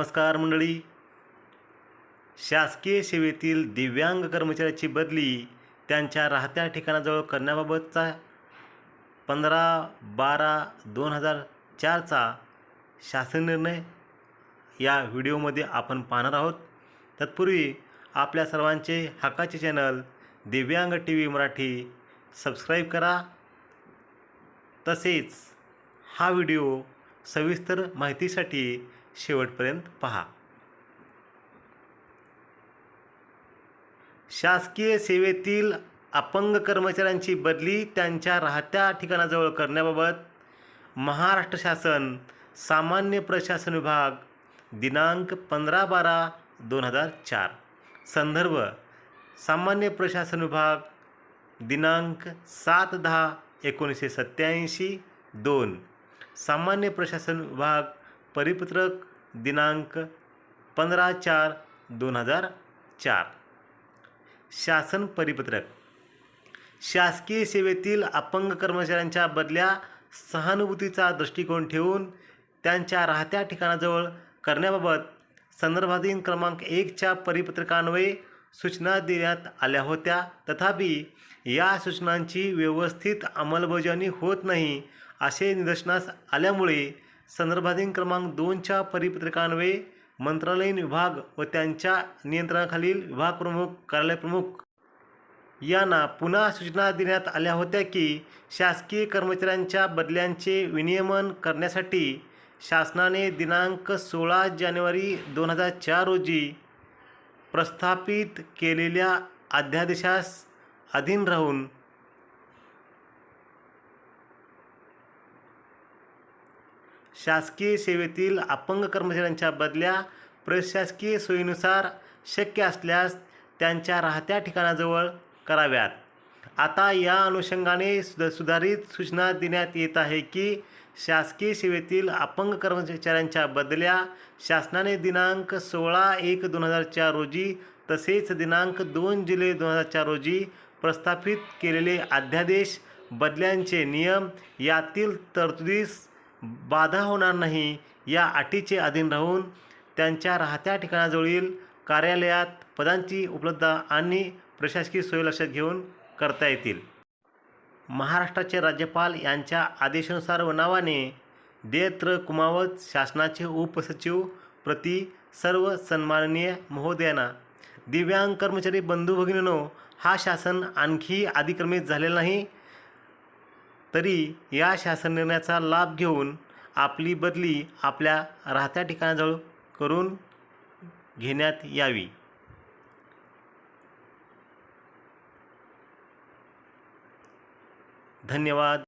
नमस्कार मंडळी. शासकीय सेवेतील दिव्यांग कर्मचाऱ्याची बदली त्यांच्या राहत्या ठिकाणाजवळ करण्याबाबतचा पंधरा बारा दोन हजार चारचा शासन निर्णय या व्हिडिओमध्ये आपण पाहणार आहोत. तत्पूर्वी आपल्या सर्वांचे हक्काचे channel Divyang T V Marathi subscribe करा. तसेच हा व्हिडिओ सविस्तर माहितीसाठी शेवटपर्यंत पहा. शासकीय सेवेतील अपंग कर्मचाऱ्यांची बदली त्यांच्या राहत्या ठिकाणाजवळ करण्याबाबत महाराष्ट्र शासन सामान्य प्रशासन विभाग दिनांक पंधरा बारा दोन हजार चार. संदर्भ सामान्य प्रशासन विभाग दिनांक सात दहा एकोणीसशे सत्त्याऐंशी दोन. सामान्य प्रशासन विभाग परिपत्रक दिनांक पंधरा चार दोन हजार चार. शासन परिपत्रक. शासकीय सेवेतील अपंग कर्मचाऱ्यांच्या बदल्या सहानुभूतीचा दृष्टिकोन ठेवून त्यांच्या राहत्या ठिकाणाजवळ करण्याबाबत संदर्भाधीन क्रमांक एकच्या परिपत्रकान्वये सूचना देण्यात आल्या होत्या. तथापि या सूचनांची व्यवस्थित अंमलबजावणी होत नाही असे निदर्शनास आल्यामुळे संदर्भाधीन क्रमांक दोनच्या परिपत्रकान्वये मंत्रालयीन विभाग व त्यांच्या नियंत्रणाखालील विभाग प्रमुख कार्यालय प्रमुख यांना पुन्हा सूचना देण्यात आल्या होत्या की शासकीय कर्मचाऱ्यांच्या बदल्यांचे विनियमन करण्यासाठी शासनाने दिनांक सोळा जानेवारी दोन हजार चार रोजी प्रस्थापित केलेल्या अध्यादेशास अधीन राहून शासकीय सेवेतील अपंग कर्मचाऱ्यांच्या बदल्या प्रशासकीय सोयीनुसार शक्य असल्यास त्यांच्या राहत्या ठिकाणाजवळ कराव्यात. आता या अनुषंगाने सुध सुधारित सूचना देण्यात येत आहे की शासकीय सेवेतील अपंग कर्मचाऱ्यांच्या बदल्या शासनाने दिनांक सोळा एक दोन हजार चार रोजी तसेच दिनांक दोन जुलै दोन हजार चार रोजी प्रस्थापित केलेले अध्यादेश बदल्यांचे नियम यातील तरतुदीस बाधा होणार नाही. या अटीचे अधीन राहून त्यांच्या राहत्या ठिकाणाजवळील कार्यालयात पदांची उपलब्धता आणि प्रशासकीय सोयी लक्षात घेऊन करता येतील. महाराष्ट्राचे राज्यपाल यांच्या आदेशानुसार व नावाने देत्र कुमावत शासनाचे उपसचिव प्रति सर्व सन्माननीय महोदयांना दिव्यांग कर्मचारी बंधू भगिनीनो हा शासन आणखी अधिक्रमित झालेला नाही. तरी या शासन निर्णयाचा लाभ घेऊन आपली बदली आपल्या राहत्या ठिकाणाजवळ करून घेण्यात यावी. धन्यवाद.